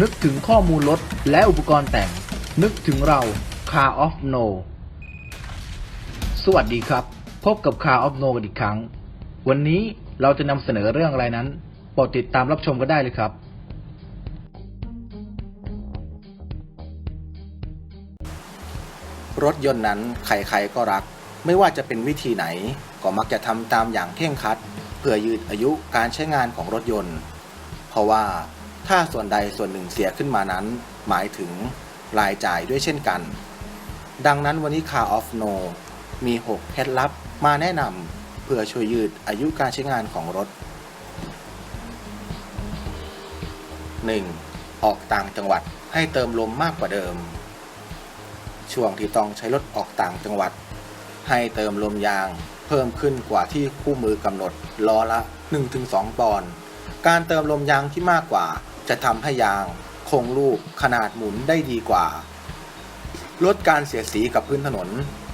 นึกถึงข้อมูลรถและอุปกรณ์แต่ง นึกถึงเรา Car of No สวัสดีครับ พบกับ Car of No กันอีกครั้ง วันนี้เราจะนำเสนอเรื่องอะไรนั้นโปรดติดตามรับชมกันได้เลยครับ รถยนต์นั้นใครๆก็รัก ไม่ว่าจะเป็นวิธีไหน ก็มักจะทำตามอย่างเคร่งครัด เพื่อยืดอายุการใช้งานของรถยนต์ เพราะว่า ถ้าส่วนใดส่วนหนึ่งเสียขึ้นมานั้น หมายถึงรายจ่ายด้วยเช่นกัน ดังนั้นวันนี้ Car of No มี 6 เคล็ดลับมาแนะนำเพื่อช่วยยืดอายุการใช้งานของรถ 1. ออกต่างจังหวัดให้เติมลมมากกว่าเดิม ช่วงที่ต้องใช้รถออกต่างจังหวัด ให้เติมลมยางเพิ่มขึ้นกว่าที่คู่มือกำหนดล้อละ 1-2 ปอนด์การเติมลมยางที่มากกว่า จะทำให้ยางคงรูปขนาดหมุนได้ดีกว่า ลดการเสียสีกับพื้นถนน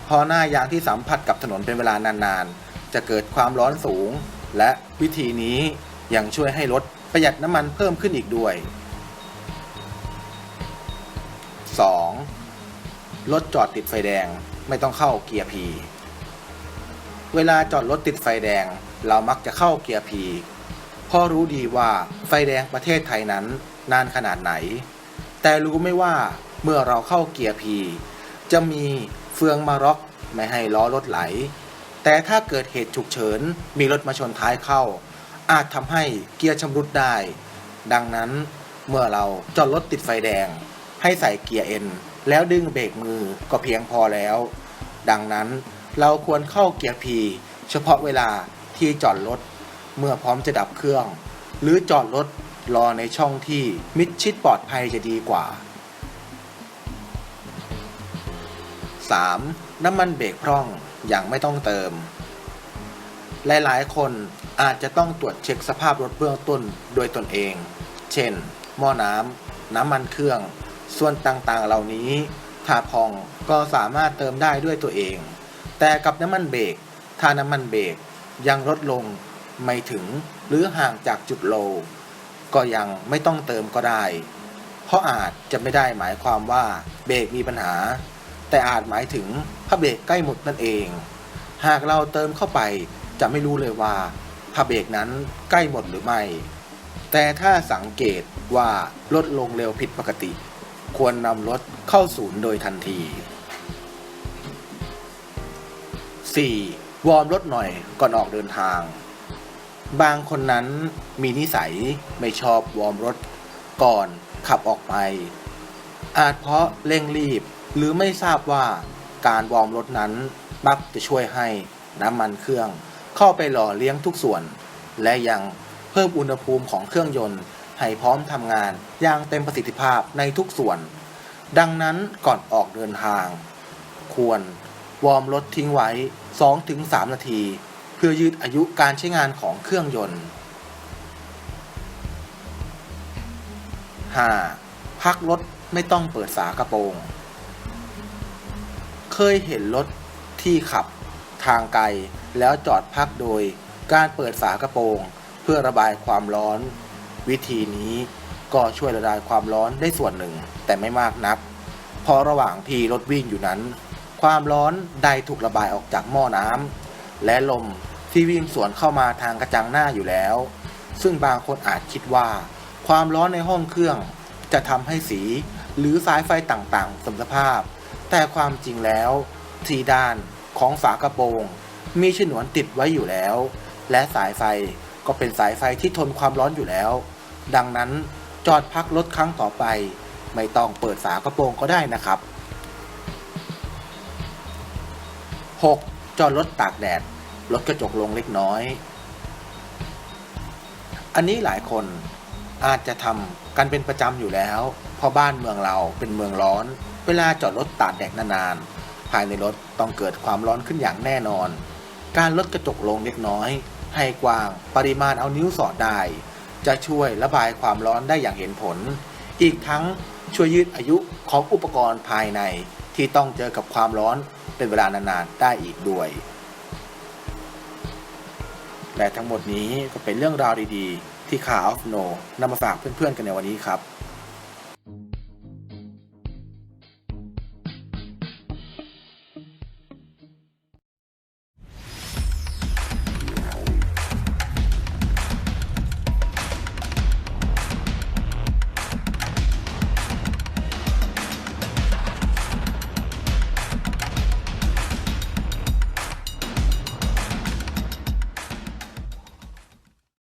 เพราะหน้ายางที่สัมผัสกับถนนเป็นเวลานานๆ จะเกิดความร้อนสูง และวิธีนี้ยังช่วยให้รถประหยัดน้ำมันเพิ่มขึ้นอีกด้วย 2. รถจอดติดไฟแดงไม่ต้องเข้าเกียร์ P เวลาจอดรถติดไฟแดง เรามักจะเข้าเกียร์ P ราะรู้ดีว่าไฟแดงประเทศไทยนั้นนานขนาดไหน แต่รู้ไม่ว่าเมื่อเราเข้าเกียร์ P จะมีเฟืองมาร็อกไม่ให้ล้อรถไหล แต่ถ้าเกิดเหตุฉุกเฉินมีรถมาชนท้ายเข้า อาจทำให้เกียร์ชำรุดได้ ดังนั้นเมื่อเราจอดรถติดไฟแดง ให้ใส่เกียร์ N แล้วดึงเบรกมือก็เพียงพอแล้ว ดังนั้นเราควรเข้าเกียร์ P เฉพาะเวลาที่จอดรถ เมื่อพร้อมจะดับเครื่อง หรือจอดรถรอในช่องที่มิดชิดปลอดภัยจะดีกว่า 3. น้ำมันเบรกพร่องอย่างไม่ต้องเติม หลายๆ คนอาจจะต้องตรวจเช็คสภาพรถเบื้องต้นโดยตนเอง เช่น หม้อน้ำ น้ำมันเครื่อง ส่วนต่างๆ เหล่านี้ ถ้าพองก็สามารถเติมได้ด้วยตัวเอง แต่กับน้ำมันเบรก ถ้าน้ำมันเบรกยังลดลง ไม่ถึงหรือห่างจากจุดโล ก็ยังไม่ต้องเติมก็ได้ เพราะอาจจะไม่ได้หมายความว่าเบรกมีปัญหา แต่อาจหมายถึงผ้าเบรกใกล้หมดนั่นเอง หากเราเติมเข้าไปจะไม่รู้เลยว่าผ้าเบรกนั้นใกล้หมดหรือไม่ แต่ถ้าสังเกตว่าลดลงเร็วผิดปกติ ควรนำรถเข้าศูนย์โดยทันที 4. วอร์มรถหน่อยก่อนออกเดินทาง บางคนนั้นมีนิสัยไม่ชอบวอร์มรถก่อนขับออกไป อาจเพราะเร่งรีบหรือไม่ทราบว่าการวอร์มรถนั้นมักจะช่วยให้น้ำมันเครื่อง เข้าไปหล่อเลี้ยงทุกส่วน และยังเพิ่มอุณหภูมิของเครื่องยนต์ ให้พร้อมทำงานอย่างเต็มประสิทธิภาพในทุกส่วน ดังนั้นก่อนออกเดินทาง ควรวอร์มรถทิ้งไว้ 2-3 นาที พื่อยืดอายุการใช้งานของเครื่องยนต์ 5. พักรถไม่ต้องเปิดฝากระโปรง เคยเห็นรถที่ขับทางไกลแล้วจอดพักโดยการเปิดฝากระโปรง เพื่อระบายความร้อน วิธีนี้ก็ช่วยระบายความร้อนได้ส่วนหนึ่งแต่ไม่มากนักเพราะระหว่างที่รถวิ่งอยู่นั้น ความร้อนได้ถูกระบายออกจากหม้อน้ำและลม ที่วิ่งสวนเข้ามาทางกระจังหน้าอยู่แล้ว ซึ่งบางคนอาจคิดว่า ความร้อนในห้องเครื่อง จะทำให้สีหรือสายไฟต่างๆสมสภาพ แต่ความจริงแล้ว ทีด้านของฝากระโปรง มีฉนวนติดไว้อยู่แล้ว และสายไฟก็เป็นสายไฟที่ทนความร้อนอยู่แล้ว ดังนั้นจอดพักรถครั้งต่อไป ไม่ต้องเปิดฝากระโปรงก็ได้นะครับ 6. จอดรถตากแดด ลดกระจกลงเล็กน้อย อันนี้หลายคนอาจจะทำกันเป็นประจำอยู่แล้ว เพราะบ้านเมืองเราเป็นเมืองร้อน เวลาจอดรถตากแดดนานๆ ภายในรถต้องเกิดความร้อนขึ้นอย่างแน่นอน การลดกระจกลงเล็กน้อย ให้กว้างปริมาณเอานิ้วสอดได้ จะช่วยระบายความร้อนได้อย่างเห็นผล อีกทั้งช่วยยืดอายุของอุปกรณ์ภายในที่ต้องเจอกับความร้อนเป็นเวลานานๆได้อีกด้วย และทั้งหมดนี้ก็เป็นเรื่องราวดีๆ ที่ข่าวออฟโนนำมาฝากเพื่อนๆกันในวันนี้ครับ